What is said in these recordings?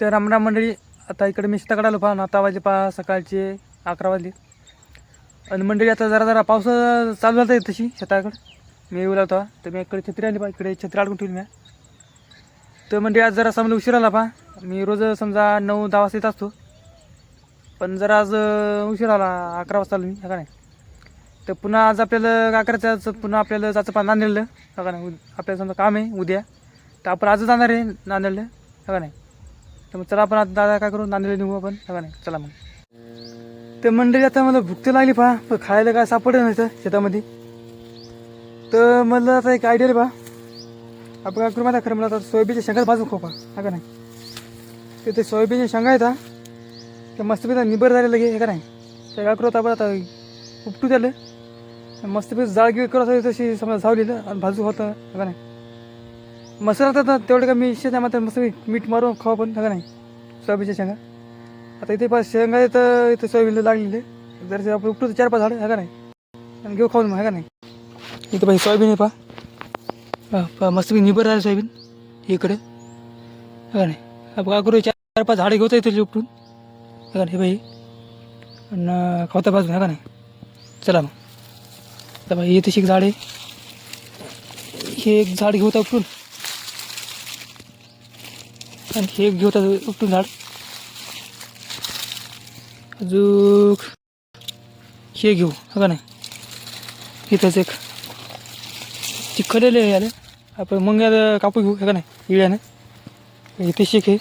तर रामराम मंडळी आता इकडे मी शेताकडे आलो पहा आता वाजले पहा सकाळचे अकरा वाजले. आणि मंडळी आता जरा जरा पाऊस चालू झाला तशी शेताकडं. मी येऊ लावता तर मी इकडे छत्री आली पहा. इकडे छत्री अडकून ठेवली मी. तर मंडळी आज जरा समजा उशीर आला पहा. मी रोज समजा नऊ दहा वाजता येत असतो. पण जरा आज उशीर आला. अकरा वाजता आलो मी. का नाही? तर पुन्हा आज आपल्याला काय करायचं? पुन्हा आपल्याला जायचं पहा नांदेडलं. हा का नाही? आपल्याला समजा काम आहे उद्या. तर आपण आज जाणार आहे नांदेडलं. हा का नाही? तर मग चला आपण आता दादा काय करू नांदेड निघू आपण? हा का नाही चला मग. तर मंडळी आता मला भूक तर लागली पहा पण खायला काय सापडलं नाही तर शेतामध्ये. तर मला आता एक आयडिया रे पहा आपण काय करू माहिती खरं मला आता सोयाबीनच्या शेंगाच भाजून खाऊ पहा हा का नाही? तर ते सोयाबीनच्या शेंगा आहेत ते मस्तपैकी निबर झालेलं घे हे का नाही? ते काय करू आपण आता उपटू त्याला. मस्तपैकी जाळ गिळ करत तशी समजा झावलेलं आणि भाजू होतं का नाही? मसाला तर तेवढं का मी इच्छा मात्र मस्त मीठ मारून खावा पण का नाही? सोयाबीनच्या शेंगा. आता इथे पाच शेंगा इथं इथं सोयाबीनला लागलेले. जर आपण उपटू चार पाच झाडं हा का नाही? आणि घेऊ खाऊन मग का नाही? इथं पाहिजे सोयाबीन आहे पा मस्त पहा मस्तपैकी निबर सोयाबीन इकडे. हा का नाही? आपण काय करू चार पाच झाडं घेऊ इथे उपटून हा का नाही बाई आणि खावता पाच हा का नाही? चला मग. आता बाई इथे शिक एक झाड आहे. हे एक झाड घेऊ उपटून आणि हे एक घेऊ उपटून झाड. अजूक हे घेऊ हा का नाही? इथंच एक चिखलेले आहे याला. आपण मग कापू घेऊ हे का नाही? इळ्यानं. इथे शेक आहे.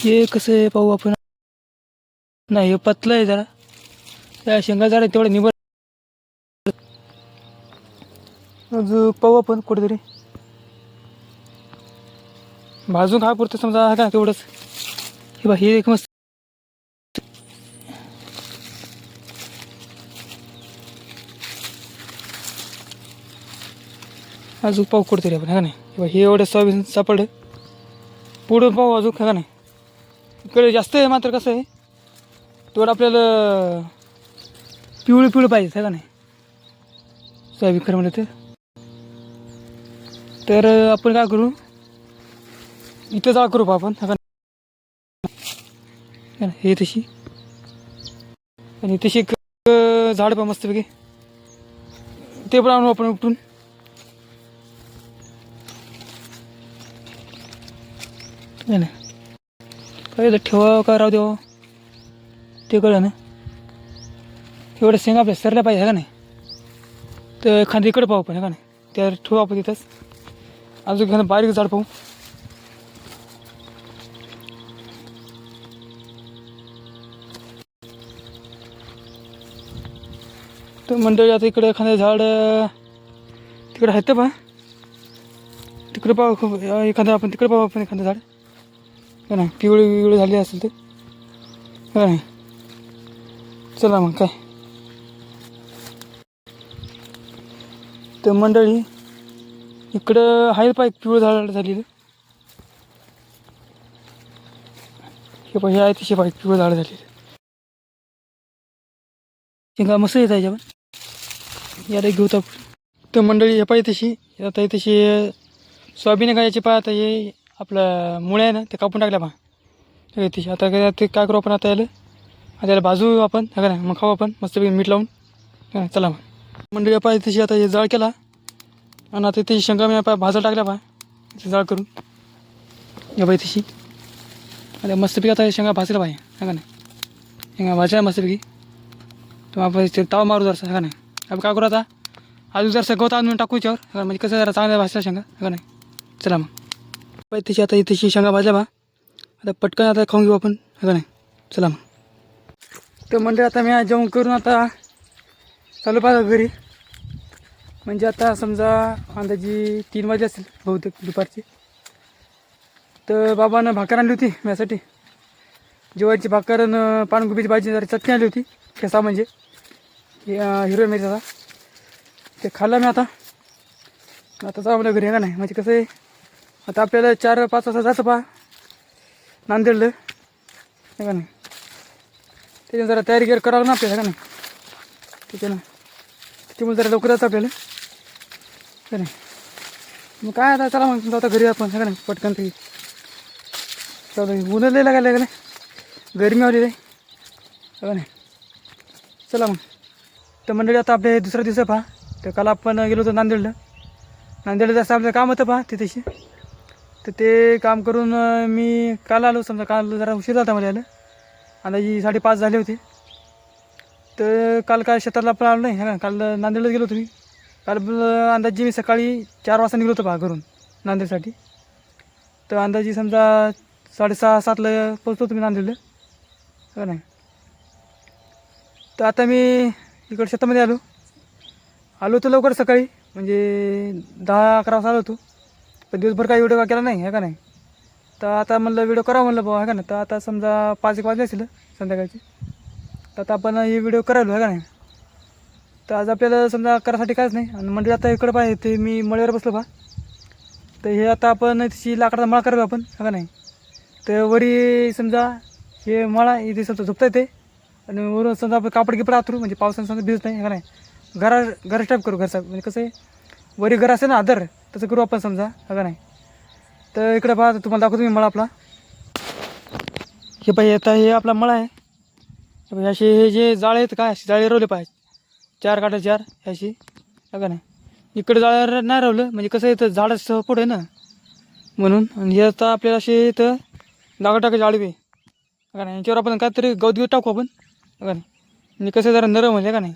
हे कसं आहे पाहू आपण. नाही हे पतलं आहे जरा. त्या शेंगा झाड तेवढं निबर अजून पाहू आपण कुठेतरी. भाजून खा पुरतं समजा का तेवढंच? हे बा हे एक मस्त अजून पाऊ पाहू कुठेतरी आपण का नाही? हे हे एवढं सोयाबीन सापडलं पुढं पाहू अजून का नाही? इकडे जास्त आहे मात्र कसं आहे? तेवढं आपल्याला पिवळं पिवळं पाहिजे आहे का नाही? सोयाबीन खरं म्हणलं तर आपण काय करू? इथं जाळ करू आपण. का नाही? ना? हे तशी. आणि तशी एक झाड पा मस्तपैकी. ते पण आणू आपण उपटून. काय ठेवा का राहू देवा. ते कळलं ना. एवढं शेंगा आपल्या सरल्या पाहिजे आहे का नाही? तर एखादी इकडे पाहू पण आहे का नाही? त्या ठेवू आपण तिथंच. अजून एखादं बारीक झाड पाहू. तर मंडळी आता इकडे एखादं झाड अं, तिकडे आहेत पहा. तिकडे पाहू खूप एखादं आपण तिकडे पाहू आपण एखादं झाड. का नाही पिवळी पिवळी झाली असेल तर का नाही चला मग काय? तर मंडळी इकडं आहे पा एक पिवळं झाड झालेलं. हे पाहिजे हे आहे तसे पाहिजे पिवळं झाड झालेलं. शेंगा मस्त येत आहे पण याला घेऊ आपण. तर मंडळी हे पाहिजे तशी आता हे तशी सोयाबीन गायची पहा आता हे आपलं मुळे आहे ना ते कापून टाकल्या पहा तशी आता काय ते काय करू आपण आता याला आता याला बाजू आपण हा का नाही मग खाऊ आपण मस्तपैकी मीठ लावून चला मग मंडळी पाहिजे तशी आता हे जाळ केला आणि आता तशी शेंगा मी पहा भाजा टाकल्या पहा ते जाळ करून या बाई तशी आता मस्तपैकी आता हे शेंगा भाजल्या पाहिजे हा का नाही शेंगा भाजल्या मस्तपैकी तर आपण ते ताव मारू जरसा का नाही? आपण काय करू आता? अजून जरासं गवत आणून टाकू याच्यावर म्हणजे कसं जरा चांगल्या भाजल्या शेंगा का नाही? चला मग. पाहिजे तशी आता तशी शेंगा भाजल्या बा. आता पटकन आता खाऊन घेऊ आपण का नाही? चला मग. तर म्हणजे आता मी जेवण करून आता चालू पाहिजे घरी. म्हणजे आता समजा अंदाजी तीन वाजले असतील बहुतेक दुपारची. तर बाबानं भाकर आणली होती यासाठी. जेवायची भाकर आणि पानगुबीची भाजी जरा चटणी आली होती. ठेसा म्हणजे. हे, हिरव्या मिरच्याचा ते खाल्लं मी आता. आता जाऊ घरी आहे का नाही? म्हणजे कसं आहे आता आपल्याला चार पाच वाजता जायचं पहा. नांदेडलं. आहे का नाही? त्याच्यानं जरा तयारी गिर करावं ना आपल्याला का नाही? त्याच्यानं. त्याच्यामुळे जरा लवकर जायचं आपल्याला. का नाही? मग काय आता चला मग जाऊ आता घरी आपण का नाही? पटकन ते. चालू ऊन लागायला का नाही आली रे. हो नाही चला मग. तर मंडळी आता आपले दुसरा दिवस आहे पहा. तर काल आपण गेलो होतो नांदेडला. नांदेडला जास्त आपलं काम होतं पहा तिथेशी. तर ते काम करून मी काल आलो. समजा काल जरा उशीर झाला मला यायला. अंदाजी साडेपाच झाले होते. तर काल काय शेताला पण आलो नाही. ना? काल नांदेडला गेलो तुम्ही काल अंदाजे मी सकाळी चार वाजता निघलो होतो पहा घरून नांदेडसाठी. तर अंदाजे समजा साडेसहा सातला पोचतो तुम्ही नांदेडला. हो नाही तर आता मी इकडं शेतामध्ये आलो. आलो होतो लवकर सकाळी म्हणजे दहा अकरा वाजता आलो होतो. पण दिवसभर काही व्हिडिओ केला नाही आहे का नाही? तर आता म्हणलं व्हिडिओ करावं म्हणलं भाऊ आहे का नाही? तर आता समजा पाच एक वाजले असेल संध्याकाळचे. तर आता आपण हे व्हिडिओ करायलो आहे का नाही? तर आज आपल्याला समजा करायसाठी कायच नाही. आणि मंडळी आता इकडं पाहिजे ते मी मळ्यावर बसलो बा तर हे आता आपण तशी लाकडाचा मळा करायला आपण आहे का नाही? तर वरी समजा हे मळा इथे समजा झोपता येते आणि वरून समजा आपण कापड गिपड आतरू म्हणजे पावसानं समजा भिजत नाही का नाही. घरा घर टाईप करू घरचा. म्हणजे कसं आहे वरी घर असेल ना आदर तसं करू आपण समजा का नाही. तर इकडे पहा तुम्हाला दाखवतो मी मळा आपला. हे पाहिजे आता हे आपला मळा आहे. असे हे जे जाळे आहेत काय असे जाळे रवले पाहिजे. चार काटा चार ह्याशी अशी का नाही. इकडे जाळ्या नाही रावलं म्हणजे कसं येतं झाडं पुढे आहे ना. म्हणून आणि हे आता आपल्याला असे इथं जागा टाकायचे का नाही? याच्यावर आपण काहीतरी गवत गिवत टाकू आपण. का नाही? म्हणजे कसं जरा नरम म्हणजे का नाही?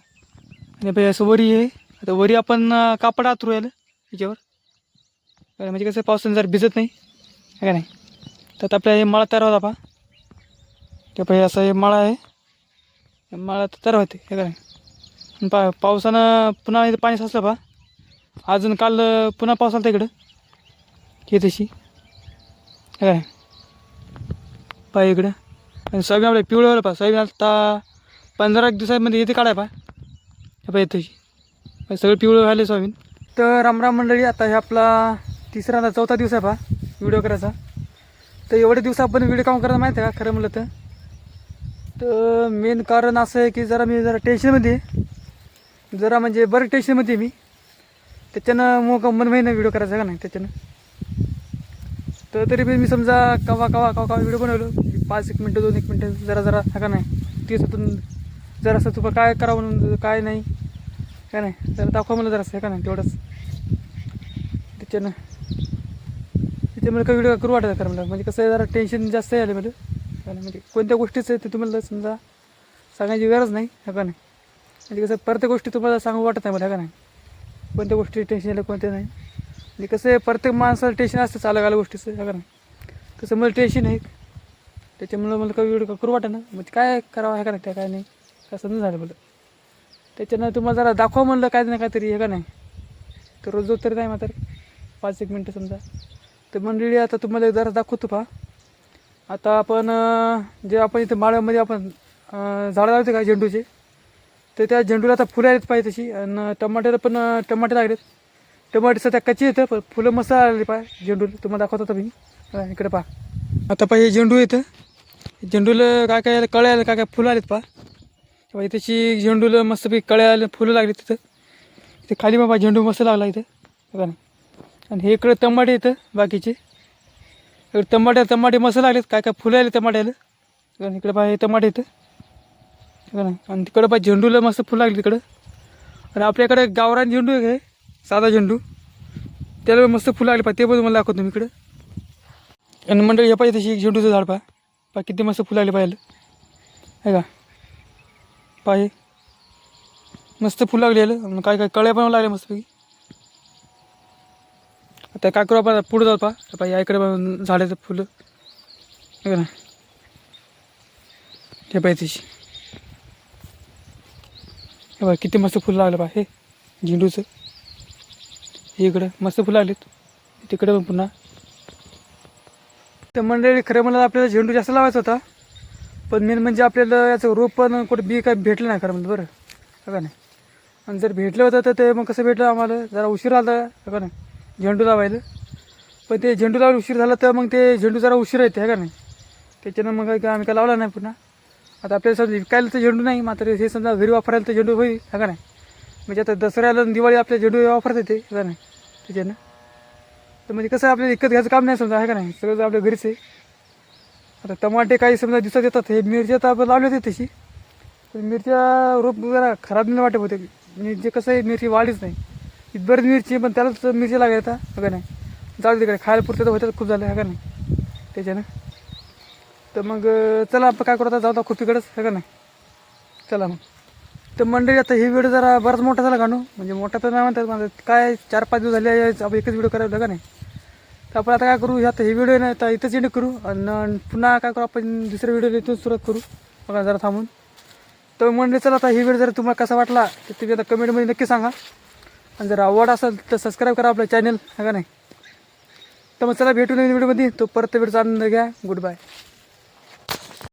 आणि पाहिजे असं वरी आहे. आता वरी आपण कापड आतरू यायला याच्यावर. काय म्हणजे कसं पावसानं जर भिजत नाही. आहे का नाही? तर आता आपल्या हे माळा तयार होता पा ते पाहिजे असं हे माळा आहे. हे माळा तयार होते. हे का नाही? पा पावसानं पुन्हा इथं पाणी साचलं पा अजून काल पुन्हा पाऊस आला इकडं. हे तशी. काय पाय इकडं. आणि सोयाबीन आपल्या पिवळं पा सोयाबीन आता पंधरा एक दिवसामध्ये येते काढाय पा हे पाय तशी सगळं पिवळं व्हायला सोयाबीन तर रामराम मंडळी आता हे आपला तिसरा आता चौथा दिवस आहे पा व्हिडिओ करायचा. तर एवढे दिवस आपण व्हिडिओ काम करायला माहिती आहे का? खरं म्हणलं तर. तर मेन कारण असं आहे की जरा मी जरा टेन्शनमध्ये जरा म्हणजे बरं टेन्शनमध्ये मी. त्याच्यानं मग मन महिना व्हिडिओ करायचा का नाही त्याच्यानं. तर तरी पण मी समजा कवा कवा कवा कवा व्हिडिओ बनवलो. पाच एक मिनटं दोन एक मिनटं जरा जरा हा का नाही? दिवसातून जरासं तुका काय करावं म्हणून काय नाही. काय नाही? जरा दाखवा मला जरासं का नाही? तेवढंच. त्याच्यानं. त्याच्यामुळे काही व्हिडिओ करू वाटत खरं मला म्हणजे कसं आहे जरा टेन्शन जास्त आलं मला म्हणजे कोणत्या गोष्टीचं आहे ते तुम्हाला समजा सांगायची गरज नाही हा का नाही? म्हणजे कसं प्रत्येक गोष्टी तुम्हाला सांगू वाटत नाही मला का नाही? कोणत्या गोष्टी टेन्शन आलं कोणत्या नाही? म्हणजे कसं आहे प्रत्येक माणसाला टेन्शन असतं चालू आलं गोष्टीचं का नाही? तसं मला टेन्शन आहे. त्याच्यामुळं मला काही व्हिडिओ करू वाटत ना म्हणजे काय करावं हे का नाही त्या काय नाही. काय समजून झालं मला त्याच्यानं तुम्हाला जरा दाखवा म्हणलं काय नाही काहीतरी हे का नाही? तर रोज तरी नाही मात्र पाच एक मिनटं समजा. तर मंडळी आता तुम्हाला जरा दाखवतो पहा. आता आपण जे आपण इथे माळ्यामध्ये आपण झाडं लावते का झेंडूचे? तर त्या झेंडूला आता फुलं आहेत पाहिजे तशी. आणि टमाट्याला पण टमाटे लागलेत. टमाटे सध्या कच्चे येतं पण फुलं मस्त आलेली पाय झेंडूला. तुम्हाला दाखवतो आता मी. इकडे पहा. आता पाहिजे झेंडू येतं झेंडूला काय काय कळ्या आल्या काय काय फुलं आलेत पहा. तेव्हा इथेची झेंडूला मस्तपैकी कळ्या आलं फुलं लागली तिथं. इथे खाली बाबा झेंडू मस्त लागला इथं. बघा ना. आणि हे इकडं टमाटे येतं बाकीचे. इकडे टमाटे टमाटे मस्त लागलेत. काय काय फुलं आले टमाट्याला आणि इकडे हे टमाटे येतं बघा ना. आणि तिकडं पहा झेंडूला मस्त फुलं लागली तिकडं. आणि आपल्याकडे गावरान झेंडू आहे काय साधा झेंडू. त्याला मस्त फुलं लागले पाय ते पण मला दाखवतो मी इकडं. आणि मंडळी हे पाहिजे तशी एक झेंडूचं झाड पहा. पा किती मस्त फुलं आले पाहिलं आहे का? पाहे मस्त फुलं लागलेलं काय काय कळ्या पण लागले मस्तपैकी. आता काय करू आपण? पुढे जाऊ पा. पहा याकडे पण झाडाचं फुलं. आहे का ना हे पाहिजे तिची. हे बघा किती मस्त फुलं लागलं पा. हे झेंडूचं. हे इकडं मस्त फुलं आलेत. तिकडे पण पुन्हा. तर मंडळी खरं म्हणलं आपल्याला झेंडू जास्त लावायचा होता. पण मेन म्हणजे आपल्याला याचं रोप पण कुठं बी काय भेटलं नाही खरं म्हणजे बरं. हो का नाही? आणि जर भेटलं होतं तर ते मग कसं भेटलं आम्हाला? जरा उशीर आला हो का नाही? झेंडू लावायला. पण ते झेंडू लावायला उशीर झाला तर मग ते झेंडू जरा उशीर येते हो का नाही? त्याच्यानं मग काय आम्ही काय लावला नाही पुन्हा. आता आपल्याला समजा विकायला तर झेंडू नाही मात्र हे समजा घरी वापरायला तर झेंडू होईल का नाही? म्हणजे आता दसऱ्याला दिवाळी आपल्या झेंडू वापरता येते का नाही? त्याच्यानं. तर म्हणजे कसं आपल्याला विकत घ्यायचं काम नाही समजा आहे का नाही? सगळं आपल्या घरीच आहे. आता टमाटे काही समजा दिसत येतात हे मिरच्या तर आपण लावली होती तशी. पण मिरच्या रोप जरा खराब नाही वाटत होते. म्हणजे कसं आहे मिरची वाढीच नाही. इथबरच मिरची आहे, पण त्यालाच मिरची लागायचा का नाही? जाऊ तिकडे खायला पुरते तर होत्यात खूप झालं हा का नाही? त्याच्यानं. तर मग चला आपण काय करू आता? जाऊ आता खुपीकडेच है का नाही? चला मग. तर मंडळी आता हे व्हिडिओ जरा बराच मोठा झाला काढू म्हणजे मोठा तर नाही म्हणतात म्हणतात काय चार पाच दिवस झाले आपण एकच व्हिडिओ करायला का नाही? तर आपण आता काय करू आता हे व्हिडिओ नाही आता इथंच एंड करू आणि पुन्हा काय करू आपण दुसऱ्या व्हिडिओ इथून सुरुवात करू. बघा जरा थांबून. तर मंडळी चला आता ही व्हिडिओ जर तुम्हाला कसा वाटला तर तुम्ही आता कमेंटमध्ये नक्की सांगा. आणि जर आवड असेल तर सबस्क्राईब करा आपलं चॅनल है का नाही? तर मग चला भेटू नवीन व्हिडिओमध्ये तो परत व्हिडिओचा आनंद घ्या. Good bye